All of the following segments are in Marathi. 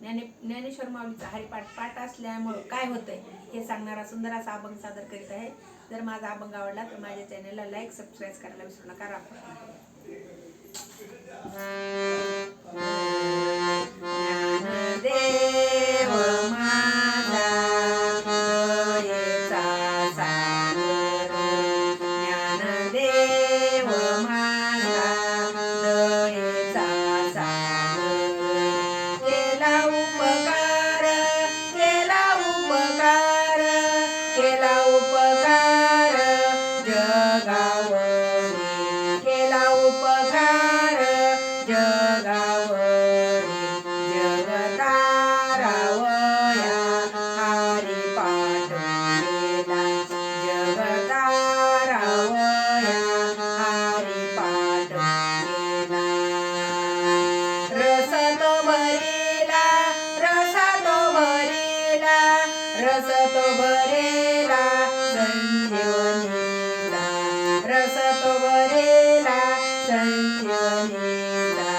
ज्ञाने ज्ञानेश्वर माऊलीचा हरिपाठ पाठ असल्यामुळं काय होतंय? हे सांगणारा सुंदर असा अभंग सादर करीत आहे. जर माझा अभंग आवडला तर माझ्या चॅनलला लाईक सबस्क्राईब करायला विसरू नका. राम. रस तो भरेला संजीवनीला रस तो भरेला संजीवनीला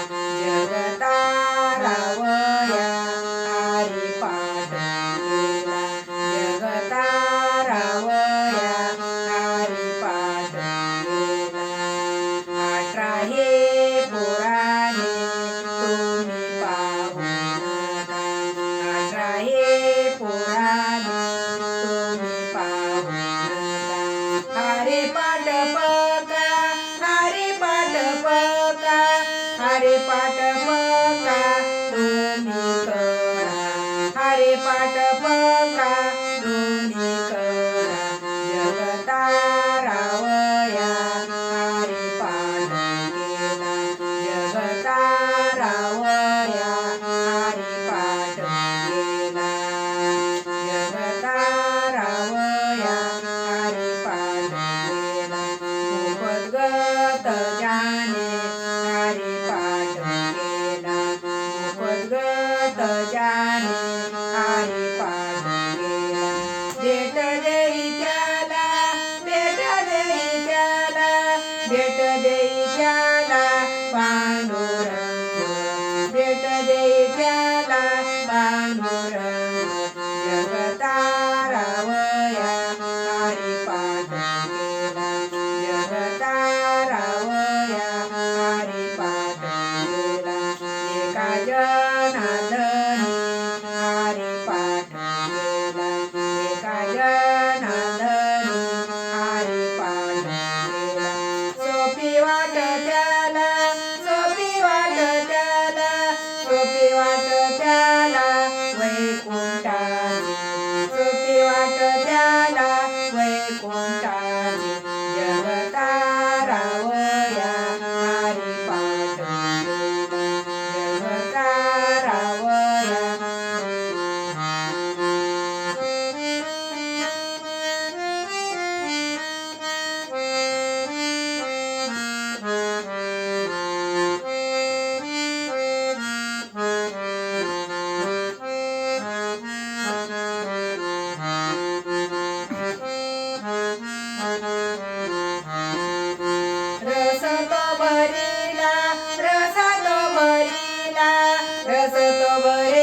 पाट पका हरे पाट पका हरे पाट पका जगत जाणे आणि पाणी भेट देई त्याला भेट देई त्याला भेट देई वाटत तव